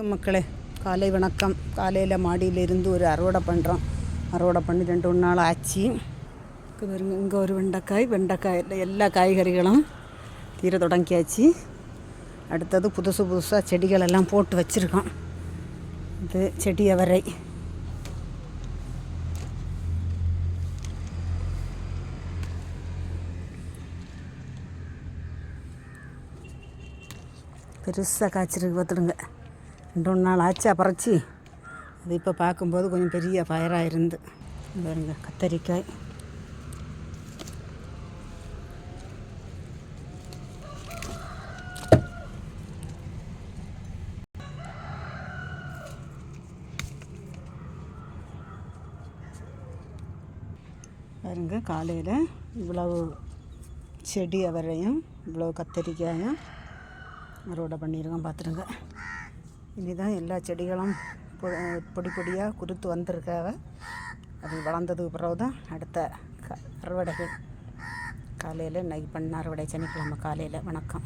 வணக்கம் மக்களே. காலை வணக்கம். காலையில் மாடியிலிருந்து ஒரு அறுவடை பண்ணுறோம் அறுவடை பண்ணி ரெண்டு மூணு நாள் ஆச்சு. பாருங்க இங்கே ஒரு வெண்டைக்காய் வெண்டைக்காய் எல்லா காய்கறிகளும் தீர தொடங்கியாச்சு. அடுத்தது புதுசு புதுசாக செடிகள் எல்லாம் போட்டு வச்சுருக்கோம். இது செடி அவரை. பெருசாக காய்ச்சிருக்கு பார்த்துடுங்க. ரெண்டு மூணு நாள் ஆச்சா பறிச்சு அது இப்போ பார்க்கும்போது கொஞ்சம் பெரிய பயராக இருந்து. பாருங்க கத்தரிக்காய். பாருங்க காலையில் இவ்வளவு செடி அவரையும் இவ்வளோ கத்தரிக்காயும் அறுவடை பண்ணியிருக்கோம் பார்த்துருங்க. இனிதான் எல்லா செடிகளும் பொ- பொடி பொடியாக குருத்து வந்திருக்காவ. அது வளர்ந்ததுக்கு பிறகு தான் அடுத்த க அறுவடைகள். காலையில் இன்னைக்கு பண்ண அறுவடை சனிக்கிழமை காலையில் வணக்கம்.